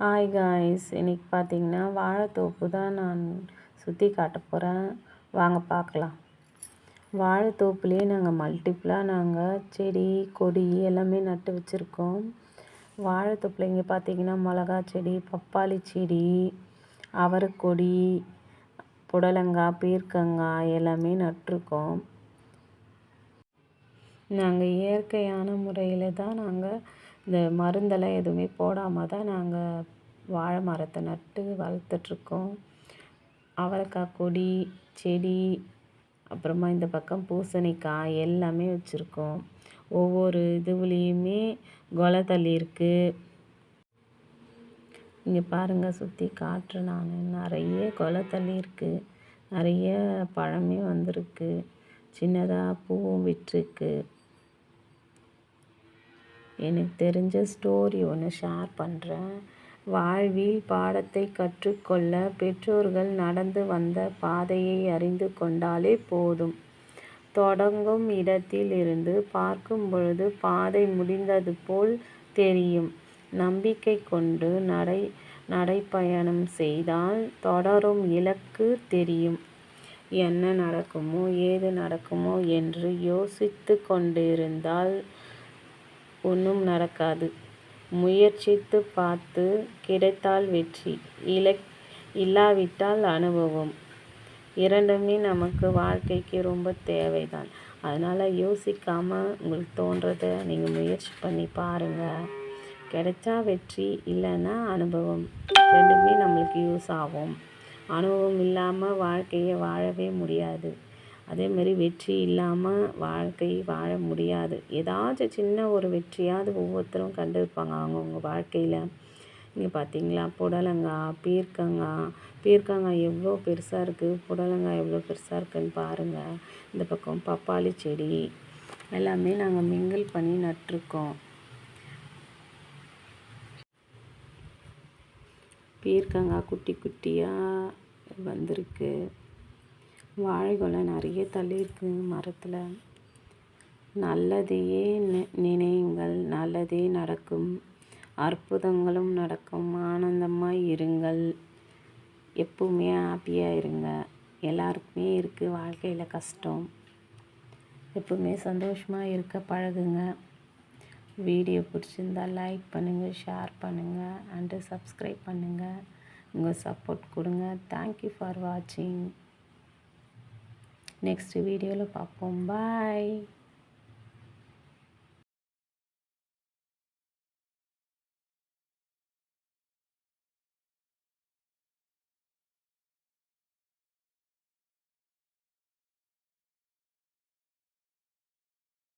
Hi guys இன்னைக்கு பார்த்தீங்கன்னா வாழைத்தோப்பு தான் நான் சுற்றி காட்ட போகிறேன் வாங்க பார்க்கலாம். வாழைத்தோப்புலேயே நாங்கள் மல்டிப்புளாக நாங்கள் செடி கொடி எல்லாமே நட்டு வச்சுருக்கோம். வாழைத்தோப்பில் இங்கே பார்த்தீங்கன்னா மிளகா செடி பப்பாளி செடி அவரைக்கொடி புடலங்காய் பீர்க்கங்காய் எல்லாமே நட்டிருக்கோம். நாங்கள் இயற்கையான முறையில் தான் நாங்கள் இந்த மருந்தெல்லாம் எதுவுமே போடாமல் தான் நாங்கள் வாழை மரத்தை நட்டு வளர்த்துட்ருக்கோம். அவரைக்காய் கொடி செடி அப்புறமா இந்த பக்கம் பூசணிக்காய் எல்லாமே வச்சுருக்கோம். ஒவ்வொரு இதுவுலேயுமே கொலை தள்ளி இருக்குது இங்கே பாருங்கள் சுற்றி காற்று நான். நிறைய கொலை தள்ளி இருக்குது நிறைய பழமே வந்திருக்கு. சின்னதாக பூவும் விட்டுருக்கு. எனக்கு தெரிஞ்ச ஸ்டோரி ஒன்று ஷேர் பண்ணுறேன் வாழ்வில் பாடத்தை கற்றுக்கொள்ள பெற்றோர்கள் நடந்து வந்த பாதையை அறிந்து கொண்டாலே போதும். தொடங்கும் இடத்தில் இருந்து பார்க்கும் பொழுது பாதை முடிந்தது போல் தெரியும். நம்பிக்கை கொண்டு நடை நடைப்பயணம் செய்தால் தொடரும் இலக்கு தெரியும். என்ன நடக்குமோ ஏது நடக்குமோ என்று யோசித்து கொண்டிருந்தால் ஒன்றும் நடக்காது. முயற்சித்து பார்த்து கிடைத்தால் வெற்றி இலை இல்லாவிட்டால் அனுபவம். இரண்டுமே நமக்கு வாழ்க்கைக்கு ரொம்ப தேவைதான். அதனால் யோசிக்காமல் உங்களுக்கு தோன்றதை நீங்கள் முயற்சி பண்ணி பாருங்கள் கிடைச்சா வெற்றி இல்லைன்னா அனுபவம். ரெண்டுமே நம்மளுக்கு யூஸ் ஆகும். அனுபவம் இல்லாமல் வாழ்க்கையை வாழவே முடியாது. அதேமாரி வெற்றி இல்லாமல் வாழ்க்கை வாழ முடியாது. ஏதாச்சும் சின்ன ஒரு வெற்றியாவது ஒவ்வொருத்தரும் கண்டிருப்பாங்க அவங்கவுங்க வாழ்க்கையில். இங்கே பார்த்தீங்களா புடலங்காய் பீர்க்கங்காய் பீர்க்கங்காய் எவ்வளோ பெருசாக இருக்குது புடலங்காய் எவ்வளோ பெருசாக இருக்குதுன்னு பாருங்கள் இந்த பக்கம் பப்பாளி செடி எல்லாமே நாங்கள் மிங்கிள் பண்ணி நட்டிருக்கோம். பீர்க்கங்காய் குட்டி குட்டியாக வந்திருக்கு. வாழைக்குலை நிறைய தள்ளியிருக்கு மரத்தில். நல்லதையே நினையுங்கள். நல்லதே நடக்கும். அற்புதங்களும் நடக்கும். ஆனந்தமாக இருங்கள். எப்பவுமே ஹாப்பியாக இருங்க. எல்லாருக்குமே இருக்குது வாழ்க்கையில் கஷ்டம். எப்பவுமே சந்தோஷமாக இருக்க பழகுங்க. வீடியோ பிடிச்சிருந்தால் லைக் பண்ணுங்கள் ஷேர் பண்ணுங்கள் அண்டு சப்ஸ்கிரைப் பண்ணுங்கள் உங்கள் சப்போர்ட் கொடுங்க. தேங்க்யூ ஃபார் வாட்சிங் నెక్స్ట్ వీడియోలో పాపం. బాయ్.